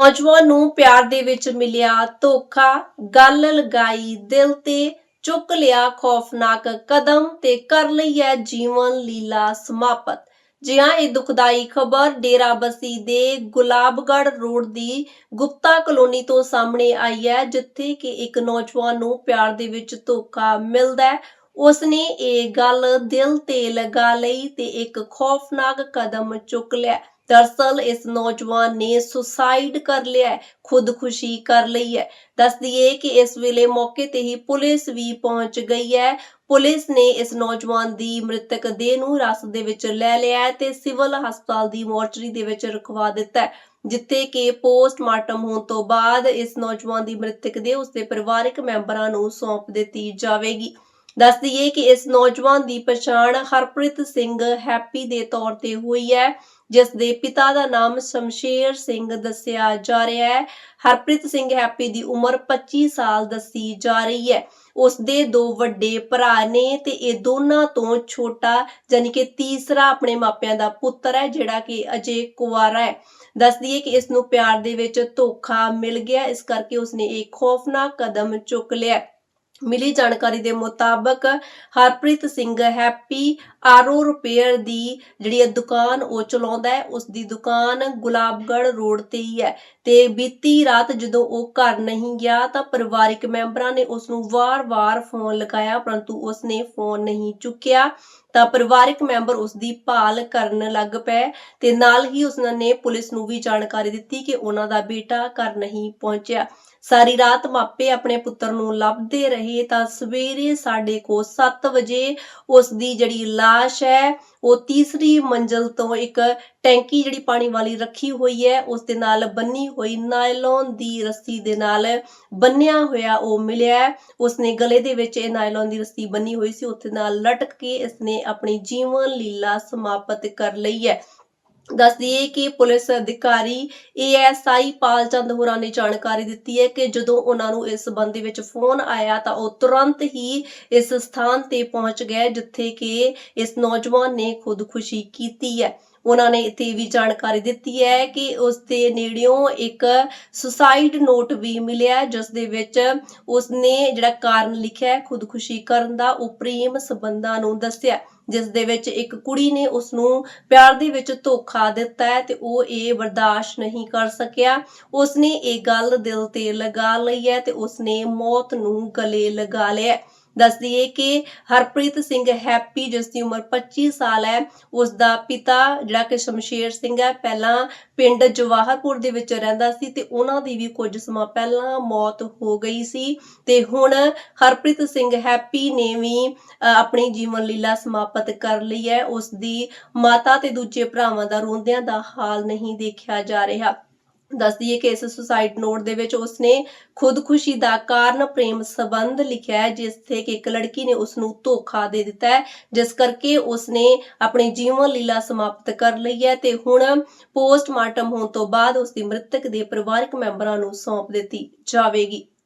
ਨੌਜਵਾਨ ਨੂੰ ਪਿਆਰ ਦੇ ਵਿੱਚ ਮਿਲਿਆ ਧੋਖਾ, ਗੱਲ ਲਗਾਈ, ਦਿਲ ਤੇ ਚੁੱਕ ਲਿਆ ਖੌਫਨਾਕ ਕਦਮ ਤੇ ਕਰ ਲਈ ਹੈ ਜੀਵਨ ਲੀਲਾ ਸਮਾਪਤ। ਜੀ ਹਾਂ ਇਹ ਦੁਖਦਾਈ ਖਬਰ ਡੇਰਾ ਬਸੀ ਦੇ ਗੁਲਾਬਗੜ ਰੋਡ ਦੀ ਗੁਪਤਾ ਕਲੋਨੀ ਤੋਂ ਸਾਹਮਣੇ ਆਈ ਹੈ, ਜਿੱਥੇ ਕਿ ਇੱਕ ਨੌਜਵਾਨ ਨੂੰ ਪਿਆਰ ਦੇ ਵਿੱਚ ਧੋਖਾ ਮਿਲਦਾ ਹੈ। ਉਸਨੇ ਇਹ ਗੱਲ ਦਿਲ ਤੇ ਲਗਾ ਲਈ ਤੇ ਇੱਕ ਖੌਫਨਾਕ ਕਦਮ ਚੁੱਕ ਲਿਆ। ਦਰਸਲ ਇਸ ਨੌਜਵਾਨ ਨੇ ਸੁਸਾਈਡ ਕਰ ਲਿਆ ਹੈ ਖੁਦਕੁਸ਼ੀ ਕਰ ਲਈ ਹੈ। ਦੱਸ ਦਈਏ ਕਿ ਇਸ ਵੇਲੇ ਮੌਕੇ ਤੇ ਹੀ ਪੁਲਿਸ ਵੀ ਪਹੁੰਚ ਗਈ ਹੈ। ਪੁਲਿਸ ਨੇ ਇਸ ਨੌਜਵਾਨ ਦੀ ਮ੍ਰਿਤਕ ਦੇਹ ਨੂੰ ਰਸ ਦੇ ਵਿੱਚ ਲੈ ਲਿਆ ਤੇ ਸਿਵਲ ਹਸਪਤਾਲ ਦੀ ਮੋਰਚਰੀ ਦੇ ਵਿੱਚ ਰਖਵਾ ਦਿੱਤਾ ਜਿੱਥੇ ਕਿ ਪੋਸਟਮਾਰਟਮ ਹੋਣ ਤੋਂ ਬਾਅਦ ਇਸ ਨੌਜਵਾਨ ਦੀ ਮ੍ਰਿਤਕ ਦੇਹ ਉਸਦੇ ਪਰਿਵਾਰਕ ਮੈਂਬਰਾਂ ਨੂੰ ਸੌਂਪ ਦਿੱਤੀ ਜਾਵੇਗੀ। ਦੱਸ ਦਈਏ ਕਿ ਇਸ ਨੌਜਵਾਨ ਦੀ ਪਛਾਣ ਹਰਪ੍ਰੀਤ ਸਿੰਘ ਹੈਪੀ ਦੇ ਤੌਰ ਤੇ ਹੋਈ ਹੈ, ਜਿਸ ਦੇ ਪਿਤਾ ਦਾ ਨਾਮ ਸ਼ਮਸ਼ੇਰ ਸਿੰਘ ਦੱਸਿਆ ਜਾ ਰਿਹਾ ਹੈ। ਹਰਪ੍ਰੀਤ ਸਿੰਘ ਹੈਪੀ ਦੀ ਉਮਰ 25 ਸਾਲ ਦੱਸੀ ਜਾ ਰਹੀ ਹੈ। ਉਸ ਦੇ ਦੋ ਵੱਡੇ ਭਰਾ ਨੇ ਤੇ ਇਹ ਦੋਨਾਂ ਤੋਂ ਛੋਟਾ ਯਾਨੀ ਕਿ ਤੀਸਰਾ ਆਪਣੇ ਮਾਪਿਆਂ ਦਾ ਪੁੱਤਰ ਹੈ, ਜਿਹੜਾ ਕਿ ਅਜੇ ਕੁਵਾਰਾ ਹੈ। ਦੱਸ ਦਈਏ ਕਿ ਇਸ ਨੂੰ ਪਿਆਰ ਦੇ ਵਿੱਚ ਧੋਖਾ ਮਿਲ ਗਿਆ, ਇਸ ਕਰਕੇ ਉਸਨੇ ਇਹ ਖੌਫਨਾਕ ਕਦਮ ਚੁੱਕ ਲਿਆ। ਮਿਲੀ ਜਾਣਕਾਰੀ ਦੇ ਮੁਤਾਬਕ Harpreet Singh Happy RO repair ਦੀ ਜਿਹੜੀ ਇਹ ਦੁਕਾਨ ਉਹ ਚਲਾਉਂਦਾ ਹੈ, ਉਸ ਦੀ ਦੁਕਾਨ ਗੁਲਾਬਗੜ੍ਹ ਰੋਡ ਤੇ ਹੀ ਹੈ ਤੇ ਬੀਤੀ ਰਾਤ ਜਦੋਂ ਉਹ ਘਰ ਨਹੀਂ ਗਿਆ ਤਾਂ ਪਰਿਵਾਰਿਕ ਮੈਂਬਰਾਂ ਨੇ ਉਸ ਨੂੰ ਵਾਰ-ਵਾਰ ਫੋਨ ਲਗਾਇਆ, ਪਰੰਤੂ ਉਸ ਨੇ ਫੋਨ ਨਹੀਂ ਚੁੱਕਿਆ। ਤਾਂ ਪਰਿਵਾਰਿਕ ਮੈਂਬਰ ਉਸ ਦੀ ਭਾਲ ਕਰਨ ਲੱਗ ਪਏ ਤੇ ਨਾਲ ਹੀ ਉਸ ਨੇ ਪੁਲਿਸ ਨੂੰ ਵੀ ਜਾਣਕਾਰੀ ਦਿੱਤੀ ਕਿ ਉਹਨਾਂ ਦਾ ਬੇਟਾ ਘਰ ਨਹੀਂ ਪਹੁੰਚਿਆ। ਸਾਰੀ ਰਾਤ ਮਾਪੇ ਆਪਣੇ ਪੁੱਤਰ ਨੂੰ ਲੱਭਦੇ ਰਹੇ ਤਾਂ ਸਵੇਰੇ ਸਾਡੇ ਕੋ 7 ਵਜੇ ਉਸ ਦੀ ਜਿਹੜੀ লাশ ਹੈ ਉਹ ਤੀਸਰੀ ਮੰਜ਼ਲ ਤੋਂ ਇੱਕ ਟੈਂਕੀ ਜਿਹੜੀ ਪਾਣੀ ਵਾਲੀ ਰੱਖੀ ਹੋਈ ਹੈ, ਉਸ ਦੇ ਨਾਲ ਬੰਨੀ ਹੋਈ ਨਾਇਲੌਨ ਦੀ ਰੱਸੀ ਦੇ ਨਾਲ ਬੰਨਿਆ ਹੋਇਆ ਉਹ ਮਿਲਿਆ ਉਸਨੇ ਗਲੇ ਦੇ ਵਿੱਚ ਇਹ ਨਾਇਲੌਨ ਦੀ ਰੱਸੀ ਬੰਨੀ ਹੋਈ ਸੀ। ਉੱਥੇ ਨਾਲ ਲਟਕ ਕੇ ਇਸਨੇ ਆਪਣੀ ਜੀਵਨ ਲੀਲਾ ਸਮਾਪਤ ਕਰ ਲਈ ਹੈ। ਦੱਸ ਦਈਏ ਕਿ ਪੁਲਿਸ ਅਧਿਕਾਰੀ ਏਐਸਆਈ ਪਾਲਚੰਦ ਹੋਰਾਂ ਨੇ ਜਾਣਕਾਰੀ ਦਿੱਤੀ ਹੈ ਕਿ ਜਦੋਂ ਉਹਨਾਂ ਨੂੰ ਇਸ ਸੰਬੰਧ ਵਿੱਚ ਫੋਨ ਆਇਆ ਤਾਂ ਉਹ ਤੁਰੰਤ ਹੀ ਇਸ ਸਥਾਨ ਤੇ ਪਹੁੰਚ ਗਏ ਜਿੱਥੇ ਕਿ ਇਸ ਨੌਜਵਾਨ ਨੇ ਖੁਦਕੁਸ਼ੀ ਕੀਤੀ ਹੈ ਉਹਨਾਂ ਨੇ ਇੱਥੇ ਵੀ ਜਾਣਕਾਰੀ ਦਿੱਤੀ ਹੈ ਕਿ ਉਸ ਦੇ ਨੇੜਿਓਂ ਇੱਕ ਸੁਸਾਈਡ ਨੋਟ ਵੀ ਮਿਲਿਆ ਹੈ, ਜਿਸ ਦੇ ਵਿੱਚ ਉਸਨੇ ਜਿਹੜਾ ਕਾਰਨ ਲਿਖਿਆ ਹੈ ਖੁਦਕੁਸ਼ੀ ਕਰਨ ਦਾ ਉਹ ਪ੍ਰੇਮ ਸੰਬੰਧਾਂ ਨੂੰ ਦੱਸਿਆ ਜਿਸ ਦੇ ਵਿੱਚ ਇੱਕ ਕੁੜੀ ਨੇ ਉਸ ਨੂੰ ਪਿਆਰ ਦੇ ਵਿੱਚ ਧੋਖਾ ਦਿੱਤਾ ਹੈ ਤੇ ਉਹ ਇਹ ਬਰਦਾਸ਼ਤ ਨਹੀਂ ਕਰ ਸਕਿਆ। ਉਸਨੇ ਇਹ ਗੱਲ ਦਿਲ ਤੇ ਲਗਾ ਲਈ ਹੈ ਤੇ ਉਸਨੇ ਮੌਤ ਨੂੰ ਗਲੇ ਲਗਾ ਲਿਆ ਦੱਸ ਦਈਏ ਕਿ ਹਰਪ੍ਰੀਤ ਸਿੰਘ ਹੈਪੀ, ਜਿਸ ਦੀ ਉਮਰ 25 ਸਾਲ ਹੈ ਉਸ ਦਾ ਪਿਤਾ ਜਿਹੜਾ ਕਿ ਸ਼ਮਸ਼ੇਰ ਸਿੰਘ ਹੈ, ਪਹਿਲਾਂ ਪਿੰਡ ਜਵਾਹਰਪੁਰ ਦੇ ਵਿੱਚ ਰਹਿੰਦਾ ਸੀ ਤੇ ਉਹਨਾਂ ਦੀ ਵੀ ਕੁਝ ਸਮਾਂ ਪਹਿਲਾਂ ਮੌਤ ਹੋ ਗਈ ਸੀ। ਤੇ ਹੁਣ ਹਰਪ੍ਰੀਤ ਸਿੰਘ ਹੈਪੀ ਨੇ ਵੀ ਆਪਣੀ ਜੀਵਨ ਲੀਲਾ ਸਮਾਪਤ ਕਰ ਲਈ ਹੈ। ਉਸ ਦੀ ਮਾਤਾ ਤੇ ਦੂਜੇ ਭਰਾਵਾਂ ਦਾ ਰੋਂਦਿਆਂ ਦਾ ਹਾਲ ਨਹੀਂ ਦੇਖਿਆ ਜਾ ਰਿਹਾ। ਦੱਸ ਦਈਏ ਕਿ ਇਸ ਸੁਸਾਈਡ ਨੋਟ ਦੇ ਵਿੱਚ ਉਸਨੇ ਖੁਦਕੁਸ਼ੀ ਦਾ ਕਾਰਨ ਪ੍ਰੇਮ ਸੰਬੰਧ ਲਿਖਿਆ ਹੈ, ਜਿਸ ਤੇ ਕਿ ਇੱਕ ਲੜਕੀ ਨੇ ਉਸ ਨੂੰ ਧੋਖਾ ਦੇ ਦਿੱਤਾ ਹੈ, ਜਿਸ ਕਰਕੇ ਉਸਨੇ ਆਪਣੀ ਜੀਵਨ ਲੀਲਾ ਸਮਾਪਤ ਕਰ ਲਈ ਹੈ ਤੇ ਹੁਣ ਪੋਸਟਮਾਰਟਮ ਹੋਣ ਤੋਂ ਬਾਅਦ ਉਸ ਦੀ ਮ੍ਰਿਤਕ ਦੇ ਪਰਿਵਾਰਕ ਮੈਂਬਰਾਂ ਨੂੰ ਸੌਂਪ ਦਿੱਤੀ ਜਾਵੇਗੀ।